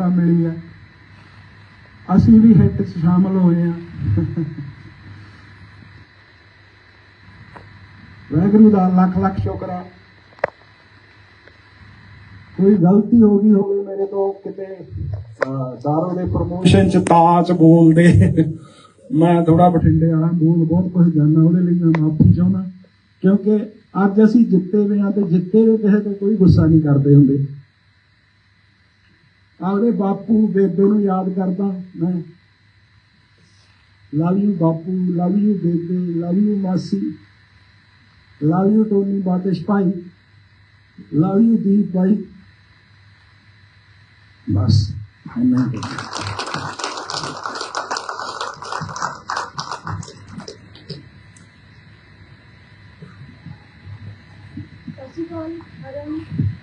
ਮਾਨਤਾ ਮਿਲੀ ਹੈ ਅਸੀਂ ਵੀ ਹਿੱਟ 'ਚ ਸ਼ਾਮਲ ਹੋਏ ਆ ਵਾਹਿਗੁਰੂ ਦਾ ਲੱਖ ਲੱਖ ਸ਼ੁਕਰ ਆ। ਕੋਈ ਗਲਤੀ ਹੋ ਗਈ ਹੋਵੇ ਮੇਰੇ ਤੋਂ ਕਿਤੇ ਅਹ, ਦੇ ਪ੍ਰੋਮੋਸ਼ਨ ਚ ਤਾਜ ਬੋਲਦੇ। ਮੈਂ ਥੋੜਾ ਬਠਿੰਡੇ ਵਾਲਾ ਬੋਲ ਬਹੁਤ ਕੁਝ ਜਾਣਦਾ ਉਹਦੇ ਲਈ ਮੈਂ ਮਾਫੀ ਚਾਹੁੰਦਾ। ਕਿਉਂਕਿ ਅੱਜ ਅਸੀਂ ਜਿੱਤੇ ਹੋਏ ਆ ਤੇ ਜਿੱਤੇ ਹੋਏ ਕਿਸੇ ਤੇ ਕੋਈ ਗੁੱਸਾ ਨਹੀਂ ਕਰਦੇ ਹੁੰਦੇ। ਆਪਦੇ ਬਾਪੂ ਬੇਬੇ ਨੂੰ ਯਾਦ ਕਰਦਾ ਮੈਂ। ਲਵ ਯੂ ਬਾਪੂ ਲਵ ਯੂ ਬੇਬੇ ਲਵ ਯੂ ਮਾਸੀ ਲਵ ਯੂ ਟੋਨੀ ਬਾਟਿਸ਼ ਭਾਈ ਲਵ ਯੂ ਦੀਪ ਭਾਈ। ਬਸ ਇੰਨਾ ਸਤਿ ਸ਼੍ਰੀ ਅਕਾਲ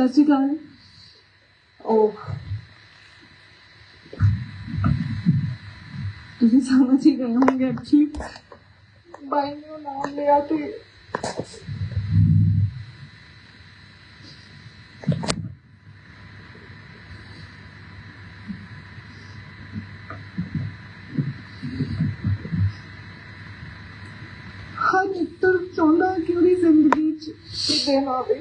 ਸਤਿ ਸ਼੍ਰੀ ਅਕਾਲ। ਓ ਤੁਸੀਂ ਸਮਝ ਹੀ ਗਏ ਹੋਣਗੇ ਐਕਚੁਅਲੀ ਬਾਈ ਨੇ ਉਹ ਨਾਮ ਲਿਆ ਤੇ। ਹਰ ਮਿੱਤਰ ਚਾਹੁੰਦਾ ਕਿ ਉਹਦੀ ਜ਼ਿੰਦਗੀ 'ਚ ਦਿਨ ਆਵੇ